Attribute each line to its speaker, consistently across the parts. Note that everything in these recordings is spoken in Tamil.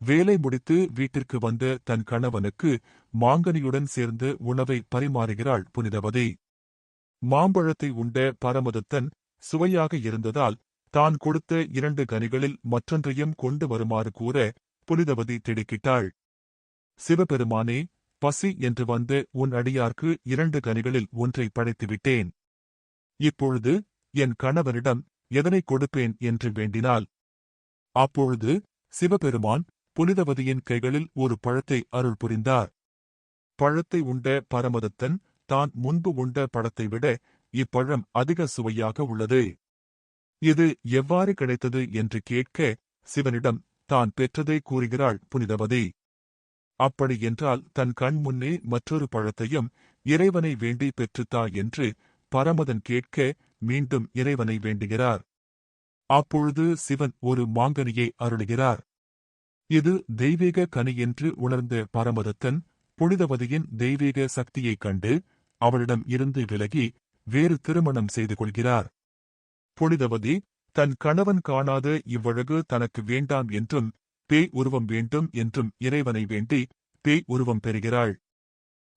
Speaker 1: வேலை முடித்து வீட்டிற்கு வந்த தன் கணவனுக்கு மாங்கனியுடன் சேர்ந்து உணவை பரிமாறுகிறாள் புனிதவதி. மாம்பழத்தை உண்ட பரமதத்தன் சுவையாக இருந்ததால் தான் கொடுத்த இரண்டு கனிகளில் மற்றொன்றையும் கொண்டு வருமாறு கூற புனிதவதி திடுக்கிட்டாள். சிவபெருமானே பசி என்று வந்து உன் அடியார்க்கு இரண்டு கனிகளில் ஒன்றை படைத்துவிட்டேன் இப்பொழுது என் கணவரிடம் எதனை கொடுப்பேன்? என்று வேண்டினாள். அப்பொழுது சிவபெருமான் புனிதவதியின் கைகளில் ஒரு பழத்தை அருள் புரிந்தார். பழத்தை உண்ட பரமதத்தன் தான் முன்பு உண்ட பழத்தை விட இப்பழம் அதிக சுவையாக உள்ளது. இது எவ்வாறு கிடைத்தது என்று கேட்க சிவனிடம் தான் பெற்றதை கூறுகிறாள் புனிதவதி. அப்படி என்றால் தன் கண் முன்னே மற்றொரு பழத்தையும் இறைவனை வேண்டி பெற்றுத்தா என்று பரமதன் கேட்க மீண்டும் இறைவனை வேண்டுகிறார். அப்பொழுது சிவன் ஒரு மாங்கனியை அருளுகிறார். இது தெய்வீக கனி என்று உணர்ந்த பரமதத்தன் புனிதவதியின் தெய்வீக சக்தியைக் கண்டு அவளிடம் இருந்து விலகி வேறு திருமணம் செய்து கொள்கிறார். புனிதவதி தன் கணவன் காணாத இவ்வழகு தனக்கு வேண்டாம் என்றும் பேய் உருவம் வேண்டும் என்றும் இறைவனை வேண்டி பேய் உருவம் பெறுகிறாள்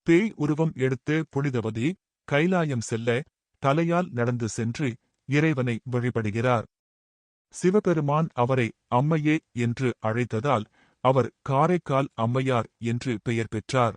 Speaker 1: பேய் உருவம் எடுத்து புனிதவதி கைலாயம் செல்ல தலையால் நடந்து சென்று இறைவனை வழிபடுகிறார். சிவபெருமான் அவரை அம்மையே என்று அழைத்ததால் அவர் காரைக்கால் அம்மையார் என்று பெயர் பெற்றார்.